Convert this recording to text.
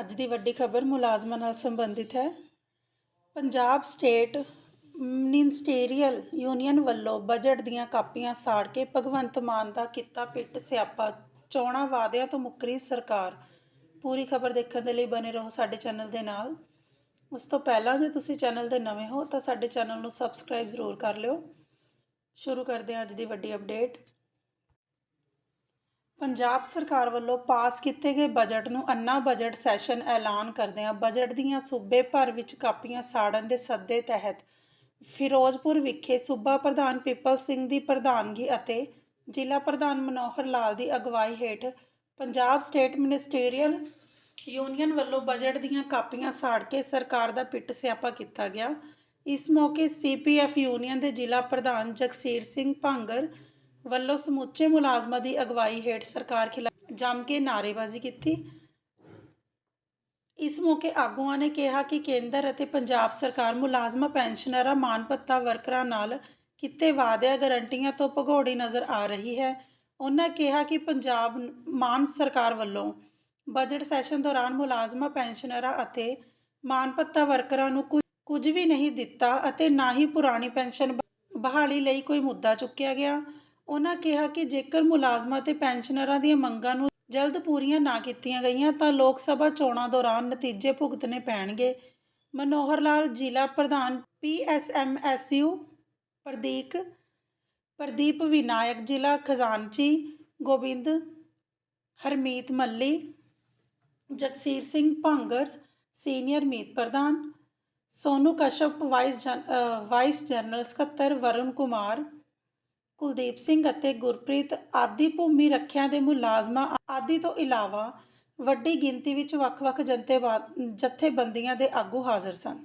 ਅੱਜ ਦੀ ਵੱਡੀ ਖਬਰ ਮੁਲਾਜ਼ਮਾਂ ਨਾਲ ਸੰਬੰਧਿਤ ਹੈ। ਪੰਜਾਬ ਸਟੇਟ ਮਨਿਸਟੀਰੀਅਲ ਯੂਨੀਅਨ ਵੱਲੋਂ ਬਜਟ ਦੀਆਂ ਕਾਪੀਆਂ ਸਾੜ ਕੇ ਭਗਵੰਤ ਮਾਨ ਦਾ ਕੀਤਾ ਪਿੱਟ ਸਿਆਪਾ, ਚੋਣਾਂ ਵਾਅਦਿਆਂ ਤੋਂ ਮੁੱਕਰੀ ਸਰਕਾਰ। ਪੂਰੀ ਖਬਰ ਦੇਖਣ ਦੇ ਲਈ ਬਨੇ ਰਹੋ ਸਾਡੇ ਚੈਨਲ ਦੇ ਨਾਲ। ਉਸ ਤੋਂ ਪਹਿਲਾਂ ਜੇ ਤੁਸੀਂ ਚੈਨਲ ਦੇ ਨਵੇਂ ਹੋ ਤਾਂ ਸਾਡੇ ਚੈਨਲ ਨੂੰ ਸਬਸਕ੍ਰਾਈਬ ਜ਼ਰੂਰ ਕਰ ਲਿਓ। ਸ਼ੁਰੂ ਕਰਦੇ ਹਾਂ ਅੱਜ ਦੀ ਵੱਡੀ ਅਪਡੇਟ। ਪੰਜਾਬ ਸਰਕਾਰ ਵੱਲੋਂ ਪਾਸ ਕੀਤੇ ਗਏ ਬਜਟ ਨੂੰ ਅੰਨਾ ਬਜਟ ਸੈਸ਼ਨ ਐਲਾਨ ਕਰਦਿਆਂ ਬਜਟ ਦੀਆਂ ਸੂਬੇ ਭਰ ਵਿੱਚ ਕਾਪੀਆਂ ਸਾੜਨ ਦੇ ਸੱਦੇ ਤਹਿਤ ਫਿਰੋਜ਼ਪੁਰ ਵਿਖੇ ਸੂਬਾ ਪ੍ਰਧਾਨ ਪਿੱਪਲ ਸਿੰਘ ਦੀ ਪ੍ਰਧਾਨਗੀ ਅਤੇ ਜ਼ਿਲ੍ਹਾ ਪ੍ਰਧਾਨ ਮਨੋਹਰ ਲਾਲ ਦੀ ਅਗਵਾਈ ਹੇਠ ਪੰਜਾਬ ਸਟੇਟ ਮਿਨਿਸਟੀਰੀਅਲ ਯੂਨੀਅਨ ਵੱਲੋਂ ਬਜਟ ਦੀਆਂ ਕਾਪੀਆਂ ਸਾੜ ਕੇ ਸਰਕਾਰ ਦਾ ਪਿੱਟ ਸਿਆਪਾ ਕੀਤਾ ਗਿਆ। ਇਸ ਮੌਕੇ ਸੀਪੀਐਫ ਯੂਨੀਅਨ ਦੇ ਜ਼ਿਲ੍ਹਾ ਪ੍ਰਧਾਨ ਜਗਸੀਰ ਸਿੰਘ ਭਾਂਗਰ ਵੱਲੋਂ ਸਮੁੱਚੇ ਮੁਲਾਜ਼ਮਾਂ ਦੀ ਅਗਵਾਈ ਹੇਠ ਸਰਕਾਰ ਖਿਲਾਫ ਜੰਮ ਕੇ ਨਾਅਰੇਬਾਜ਼ੀ ਕੀਤੀ। ਇਸ ਮੌਕੇ ਆਗੂਆਂ ਨੇ ਕਿਹਾ ਕਿ ਕੇਂਦਰ ਅਤੇ ਪੰਜਾਬ ਸਰਕਾਰ ਮੁਲਾਜ਼ਮਾਂ, ਪੈਨਸ਼ਨਰਾਂ ਮਾਨ ਵਰਕਰਾਂ ਨਾਲ ਕੀਤੇ ਵਾਅਦਿਆਂ, ਗਰੰਟੀਆਂ ਤੋਂ ਭਗੌੜੀ ਨਜ਼ਰ ਆ ਰਹੀ ਹੈ। ਉਹਨਾਂ ਕਿਹਾ ਕਿ ਪੰਜਾਬ ਮਾਨ ਸਰਕਾਰ ਵੱਲੋਂ ਬਜਟ ਸੈਸ਼ਨ ਦੌਰਾਨ ਮੁਲਾਜ਼ਮਾਂ, ਪੈਨਸ਼ਨਰਾਂ ਅਤੇ ਮਾਨ ਭੱਤਾ ਵਰਕਰਾਂ ਨੂੰ ਕੁ- ਕੁਝ ਵੀ ਨਹੀਂ ਦਿੱਤਾ ਅਤੇ ਨਾ ਹੀ ਪੁਰਾਣੀ ਪੈਨਸ਼ਨ ਬਹਾਲੀ ਲਈ ਕੋਈ ਮੁੱਦਾ ਚੁੱਕਿਆ ਗਿਆ। ਉਹਨਾਂ ਕਿਹਾ ਕਿ ਜੇਕਰ ਮੁਲਾਜ਼ਮਾਂ ਤੇ ਪੈਨਸ਼ਨਰਾਂ ਦੀਆਂ ਮੰਗਾਂ ਨੂੰ ਜਲਦ ਪੂਰੀਆਂ ਨਾ ਕੀਤੀਆਂ ਗਈਆਂ ਤਾਂ ਲੋਕ ਸਭਾ ਚੋਣਾਂ ਦੌਰਾਨ ਨਤੀਜੇ ਭੁਗਤਣੇ ਪੈਣਗੇ। ਮਨੋਹਰ ਲਾਲ, ਜ਼ਿਲ੍ਹਾ ਪ੍ਰਧਾਨ ਪੀਐਸਐਮਐਸਯੂ ਪ੍ਰਦੀਕ, ਪ੍ਰਦੀਪ ਵਿਨਾਇਕ, ਜ਼ਿਲ੍ਹਾ ਖਜ਼ਾਨਚੀ, ਗੋਬਿੰਦ, ਹਰਮੀਤ ਮੱਲੀ, ਜਗਸੀਰ ਸਿੰਘ ਭਾਂਗਰ, ਸੀਨੀਅਰ ਮੀਤ ਪ੍ਰਧਾਨ, ਸੋਨੂ ਕਸ਼ਪ ਵਾਈਸ ਜਨ ਵਾਈਸ ਜਨਰਲ ਸਕੱਤਰ ਵਰੁਣ ਕੁਮਾਰ ਕੁਲਦੀਪ ਸਿੰਘ ਅਤੇ ਗੁਰਪ੍ਰੀਤ ਆਦਿ ਭੂਮੀ ਰੱਖਿਆ ਦੇ ਮੁਲਾਜ਼ਮਾਂ, ਆਦਿ ਤੋਂ ਇਲਾਵਾ ਵੱਡੀ ਗਿਣਤੀ ਵਿੱਚ ਵੱਖ-ਵੱਖ ਜਨਤੇਵਾ ਜਥੇਬੰਦੀਆਂ ਦੇ ਆਗੂ ਹਾਜ਼ਰ ਸਨ।